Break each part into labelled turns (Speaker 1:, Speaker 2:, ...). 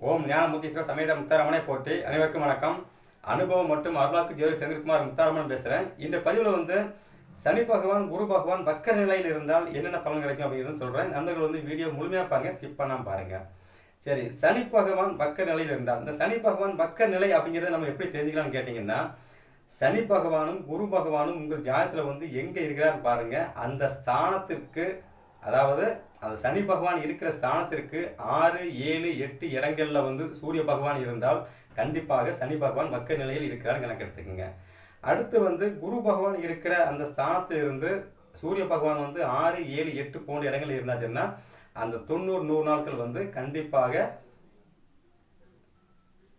Speaker 1: ஓம் ஞானமூர்த்தீஸ்வர சமேத முத்தாரமனை போட்டி அனைவருக்கும் வணக்கம். அனுபவம் மற்றும் அருளாக்கு ஜோதி செந்தில்குமார் முத்தாரமன் பேசுகிறேன் இந்த பதிவில் வந்து சனி பகவான் குரு பகவான் வக்கர நிலையில் இருந்தால் என்னென்ன பலன் கிடைக்கும் அப்படிங்கிறது சொல்கிறேன் நண்பர்கள் வந்து வீடியோ முழுமையாக பாருங்கள் ஸ்கிப் பண்ணாமல் பாருங்கள் சரி சனி பகவான் வக்கர நிலையில் இருந்தால் இந்த சனி பகவான் வக்கர நிலை அப்படிங்கிறத நம்ம எப்படி தெரிஞ்சுக்கலாம்னு கேட்டிங்கன்னா சனி பகவானும் குரு பகவானும் உங்கள் ஜாயத்தில் வந்து எங்கே இருக்கிறான்னு பாருங்க அந்த ஸ்தானத்திற்கு அதாவது அந்த சனி பகவான் இருக்கிற ஸ்தானத்திற்கு ஆறு ஏழு எட்டு இடங்கள்ல வந்து சூரிய பகவான் இருந்தால் கண்டிப்பாக சனி பகவான் மக்க நிலையில் இருக்கிறான்னு கணக்கு எடுத்துக்கோங்க. அடுத்து வந்து குரு பகவான் இருக்கிற அந்த ஸ்தானத்தில் இருந்து சூரிய பகவான் வந்து ஆறு ஏழு எட்டு போன்ற இடங்கள் இருந்தாச்சுன்னா அந்த தொண்ணூறு நூறு நாட்கள் வந்து கண்டிப்பாக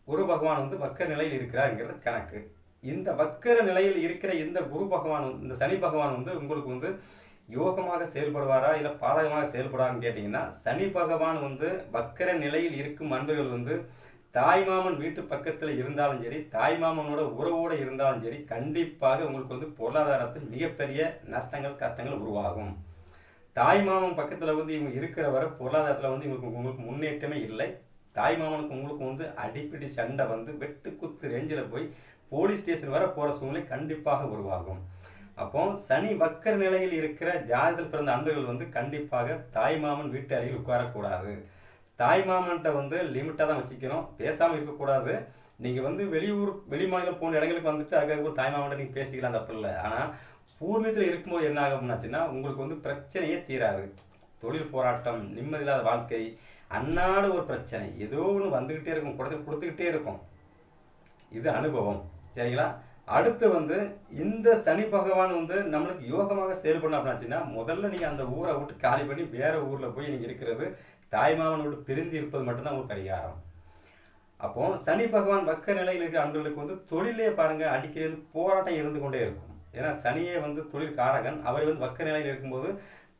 Speaker 1: குரு பகவான் வந்து வக்கர நிலையில் இருக்கிறாருங்கிறது கணக்கு. இந்த வக்கர நிலையில் இருக்கிற இந்த குரு பகவான் இந்த சனி பகவான் வந்து உங்களுக்கு வந்து யோகமாக செயல்படுவாரா இல்லை பாதகமாக செயல்படுவாரான்னு கேட்டிங்கன்னா சனி பகவான் வந்து வக்கர நிலையில் இருக்கும் அன்பர்கள் வந்து தாய்மாமன் வீட்டு பக்கத்தில் இருந்தாலும் சரி தாய்மாமனோட உறவோடு இருந்தாலும் சரி கண்டிப்பாக உங்களுக்கு வந்து பொருளாதாரத்தில் மிகப்பெரிய நஷ்டங்கள் கஷ்டங்கள் உருவாகும். தாய்மாமன் பக்கத்தில் வந்து இவங்க இருக்கிற வரை பொருளாதாரத்தில் வந்து இவங்களுக்கு உங்களுக்கு முன்னேற்றமே இல்லை. தாய்மாமனுக்கு உங்களுக்கு வந்து அடிப்பிடி சண்டை வந்து வெட்டு குத்து ரேஞ்சில் போய் போலீஸ் ஸ்டேஷன் வர போகிற சூழ்நிலை கண்டிப்பாக உருவாகும். அப்போ சனி வக்கர நிலையில் இருக்கிற ஜாதகத்தில் பிறந்த அன்பர்கள் வந்து கண்டிப்பாக தாய்மாமன் வீட்டு அருகில் உட்காரக்கூடாது. தாய்மாமன்கிட்ட வந்து லிமிட்டாக தான் வச்சுக்கணும். பேசாமல் இருக்கக்கூடாது. நீங்கள் வந்து வெளியூர் வெளி மாநிலம் போன இடங்களுக்கு வந்துட்டு அதுக்காக தாய்மாமன்ட்ட நீங்கள் பேசிக்கலாம் தப்பு இல்லை ஆனால் பூர்வீகத்தில் இருக்கும்போது என்ன ஆகும்னாச்சுன்னா உங்களுக்கு வந்து பிரச்சனையே தீராது. தொழில் போராட்டம் நிம்மதியில்லாத வாழ்க்கை அன்னாடு ஒரு பிரச்சனை. ஏதோ ஒன்று வந்துக்கிட்டே இருக்கும் குடத்தில் கொடுத்துக்கிட்டே இருக்கும். இது அனுபவம். சரிங்களா? அடுத்து வந்து இந்த சனி பகவான் வந்து நம்மளுக்கு யோகமாக செயல்படணும் அப்படின்னாச்சுன்னா முதல்ல நீங்கள் அந்த ஊரை விட்டு காலி பண்ணி வேற ஊரில் போய் நீங்கள் இருக்கிறது தாய்மாமனை விட்டு பிரிந்து இருப்பது மட்டும்தான் உங்களுக்கு பரிகாரம். அப்போ சனி பகவான் வக்க நிலையில் இருக்கிற அன்பர்களுக்கு வந்து தொழிலே பாருங்க அடிக்கடி வந்து போராட்டம் இருந்து கொண்டே இருக்கும். ஏன்னா சனியே வந்து தொழில் காரகன் அவர் வந்து வக்க நிலையில் இருக்கும்போது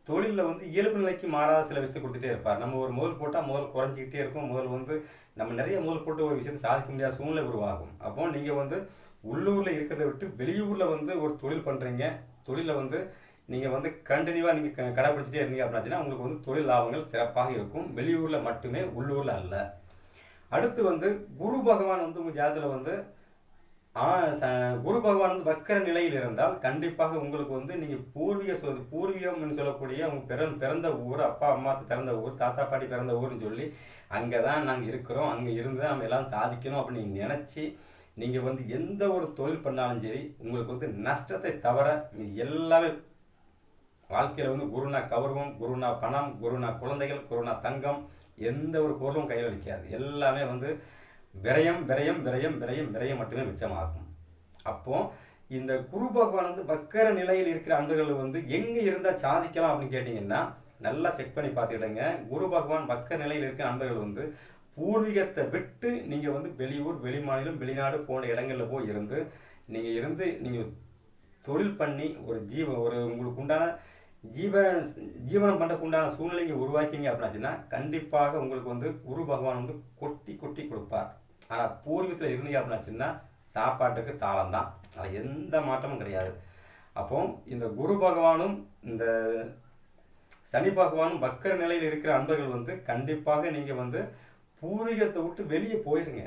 Speaker 1: தொழிலில் வந்து இயல்பு நிலைக்கு மாறாத சில விஷயத்தை கொடுத்துட்டே இருப்பார். நம்ம ஒரு முதல் போட்டால் முதல் குறைஞ்சிக்கிட்டே இருக்கும். முதல் வந்து நம்ம நிறைய முதல் போட்டு ஒரு விஷயத்தை சாதிக்க முடியாத சூழ்நிலை உருவாகும். அப்போ நீங்கள் வந்து உள்ளூரில் இருக்கிறத விட்டு வெளியூரில் வந்து ஒரு தொழில் பண்ணுறீங்க தொழிலில் வந்து நீங்கள் வந்து கண்டினியூவாக நீங்கள் கடைப்பிடிச்சிட்டே இருந்தீங்க அப்படின்னாச்சுன்னா உங்களுக்கு வந்து தொழில் லாபங்கள் சிறப்பாக இருக்கும். வெளியூரில் மட்டுமே உள்ளூரில் அல்ல. அடுத்து வந்து குரு பகவான் வந்து உங்கள் ஜாதத்தில் வந்து ச- குரு பகவான் வந்து வக்கர நிலையில் இருந்தால் கண்டிப்பாக உங்களுக்கு வந்து நீங்கள் பூர்வீக சொல் பூர்வீகம்னு சொல்லக்கூடிய உங்கள் பிறந் பிறந்த ஊர் அப்பா அம்மா பிறந்த ஊர் தாத்தா பாட்டி பிறந்த ஊர்னு சொல்லி அங்கே தான் நாங்கள் இருக்கிறோம். அங்கே இருந்து தான் நம்ம எல்லாம் சாதிக்கணும் அப்படின்னு நினச்சி நீங்கள் வந்து எந்த ஒரு தொழில் பண்ணாலும் சரி உங்களுக்கு வந்து நஷ்டத்தை தவிர இது எல்லாமே வாழ்க்கையில் வந்து குருனா கௌரவம் குருனா பணம் குருனா குழந்தைகள் குருனா தங்கம் எந்த ஒரு பொருளும் கையில் அடிக்காது எல்லாமே வந்து விரயம் விரயம் விரயம் விரயம் விரயம் மட்டுமே மிச்சமாகும். அப்போது இந்த குரு பகவான் வந்து வக்கர நிலையில் இருக்கிற அன்புகள் வந்து எங்கே இருந்தால் சாதிக்கலாம் அப்படின்னு கேட்டிங்கன்னா நல்லா செக் பண்ணி பார்த்துக்கிடுங்க. குரு பகவான் வக்கர நிலையில் இருக்கிற அன்பர்கள் வந்து பூர்வீகத்தை விட்டு நீங்கள் வந்து வெளியூர் வெளிமாநிலம் வெளிநாடு போன்ற இடங்களில் போய் இருந்து நீங்கள் இருந்து நீங்கள் தொழில் பண்ணி ஒரு ஜீவ ஒரு உங்களுக்கு உண்டான ஜீவ ஜீவனம் பண்ணுறதுக்கு உண்டான சூழ்நிலைங்க உருவாக்கிங்க அப்படின்னாச்சுன்னா கண்டிப்பாக உங்களுக்கு வந்து குரு பகவான் வந்து கொட்டி கொட்டி கொடுப்பார். ஆனால் பூர்வீகத்தில் இருந்தீங்க அப்படின்னாச்சுன்னா சாப்பாட்டுக்கு தாளம் தான் அது எந்த மாற்றமும் கிடையாது. அப்போ இந்த குரு பகவானும் இந்த சனி பகவானும் வக்கர நிலையில் இருக்கிற அன்பர்கள் வந்து கண்டிப்பாக நீங்கள் வந்து பூர்வீகத்தை விட்டு வெளியே போயிருங்க.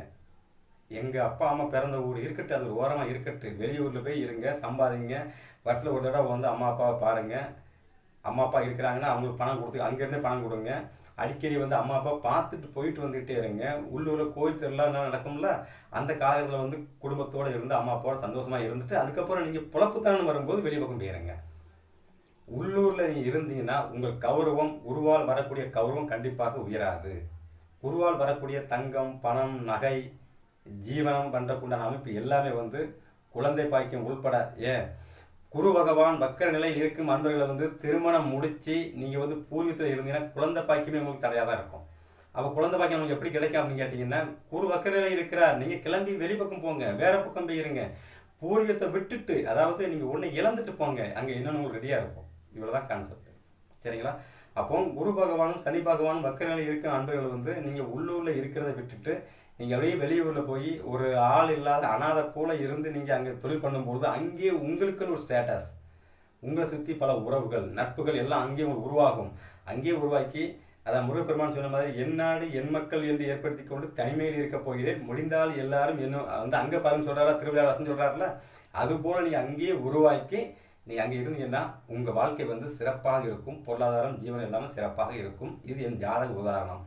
Speaker 1: எங்கள் அப்பா அம்மா பிறந்த ஊர் இருக்கட்டும் அது ஒரு ஓரமாக இருக்கட்டும். வெளியூரில் போய் இருங்க சம்பாதிங்க. வருஷத்தில் ஒரு தடவை வந்து அம்மா அப்பாவை பாருங்கள் அம்மா அப்பா இருக்கிறாங்கன்னா அவங்களுக்கு பணம் கொடுத்து அங்கேருந்தே பணம் கொடுங்க. அடிக்கடி வந்து அம்மா அப்பா பார்த்துட்டு போயிட்டு வந்துக்கிட்டே இருங்க. உள்ளூரில் கோயில் திருவிழா நடக்கும்ல? அந்த காலத்தில் வந்து குடும்பத்தோடு இருந்து அம்மா அப்பாவோட சந்தோஷமாக இருந்துட்டு அதுக்கப்புறம் நீங்கள் புழப்புத்தானு வரும்போது வெளியே பக்கம் போயிருங்க உள்ளூரில் நீங்கள் இருந்தீங்கன்னா உங்கள் கௌரவம் உருவால் வரக்கூடிய கௌரவம் கண்டிப்பாக உயராது. குருவால் வரக்கூடிய தங்கம் பணம் நகை ஜீவனம் பண்ணுறக்குண்டான அமைப்பு எல்லாமே வந்து குழந்தை பாக்கியம் உள்பட ஏன்? குரு பகவான் வக்கர நிலையில் இருக்கும் அன்பர்களை வந்து திருமணம் முடித்து நீங்கள் வந்து பூர்வீகத்தில் இருந்தீங்கன்னா குழந்தை பாக்கியமே உங்களுக்கு தடையாக தான் இருக்கும். அப்போ குழந்தை பாக்கியம் உங்களுக்கு எப்படி கிடைக்கும் அப்படின்னு கேட்டிங்கன்னா குரு வக்கர நிலையில் இருக்கிறார். நீங்கள் கிளம்பி வெளிப்பக்கம் போங்க வேறு பக்கம் போய் இருங்க. பூர்வீகத்தை விட்டுட்டு அதாவது நீங்கள் ஒன்று இழந்துட்டு போங்க. அங்கே இன்னொன்று உங்களுக்கு ரெடியாக இருக்கும். இவ்வளோ தான் கான்செப்ட் சரிங்களா? அப்போ குரு பகவானும் சனி பகவானும் வக்கர இருக்கிற அன்பர்கள் வந்து நீங்கள் உள்ளூரில் இருக்கிறத விட்டுட்டு நீங்கள் அப்படியே வெளியூரில் போய் ஒரு ஆள் இல்லாத அனாதை போல இருந்து நீங்கள் அங்கே தொழில் பண்ணும்போது அங்கேயே உங்களுக்குன்னு ஒரு ஸ்டேட்டஸ் உங்களை சுற்றி பல உறவுகள் நட்புகள் எல்லாம் அங்கேயே உருவாகும். அங்கேயே உருவாக்கி அதான் முருகப்பெருமான் சொன்ன மாதிரி என்னாடு என் மக்கள் என்று ஏற்படுத்தி கொண்டு தனிமையில் இருக்க போகிறேன். முடிந்தால் எல்லாரும் என்ன வந்து அங்கே பாருன்னு சொல்கிறாரா திருவிழா வசன் சொல்கிறாருல அதுபோல் நீங்கள் அங்கேயே உருவாக்கி நீ அங்கே இருந்தீங்கன்னா உங்கள் வாழ்க்கை வந்து சிறப்பாக இருக்கும். பொருளாதாரம் ஜீவனம் எல்லாமே சிறப்பாக இருக்கும். இது என் ஜாதக உதாரணம்.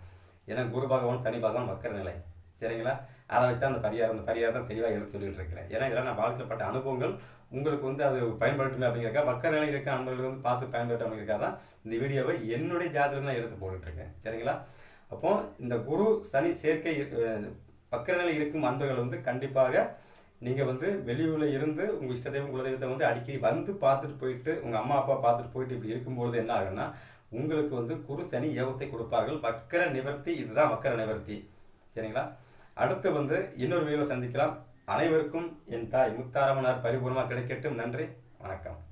Speaker 1: ஏன்னா குரு பகவான் சனி பகவான் வக்கர நிலை. சரிங்களா? அதை வச்சு தான் அந்த பரிகாரம் அந்த பரிகாரம் தான் தெளிவாக எடுத்து சொல்லிட்டு இருக்கிறேன். ஏன்னா இதெல்லாம் நான் வாழ்க்கையில் பட்ட அனுபவங்கள். உங்களுக்கு வந்து அது பயன்படுத்துமே அப்படிங்கிறக்கா வக்கர நிலை இருக்க? அன்பர்கள் வந்து பார்த்து பயன்படுத்த அப்படிங்கிறக்கா தான் இந்த வீடியோவை என்னுடைய ஜாதகம் தான் எடுத்து போட்டுட்டு இருக்கேன். சரிங்களா? அப்போது இந்த குரு சனி சேர்க்கை வக்கர நிலை இருக்கும் அன்பர்கள் வந்து கண்டிப்பாக நீங்கள் வந்து வெளியூரில் இருந்து உங்கள் இஷ்ட தெய்வம் குலதெய்வத்தை வந்து அடிக்கடி வந்து பார்த்துட்டு போயிட்டு உங்கள் அம்மா அப்பா பார்த்துட்டு போயிட்டு இப்படி இருக்கும்பொழுது என்ன ஆகுன்னா உங்களுக்கு வந்து குரு சனி யோகத்தை கொடுப்பார்கள். வக்கர நிவர்த்தி இதுதான் வக்கர நிவர்த்தி. சரிங்களா? அடுத்து வந்து இன்னொரு வீடியோவில் சந்திக்கலாம். அனைவருக்கும் என் தாய் முத்தாரமனார் பரிபூர்ணமாக கிடைக்கட்டும். நன்றி. வணக்கம்.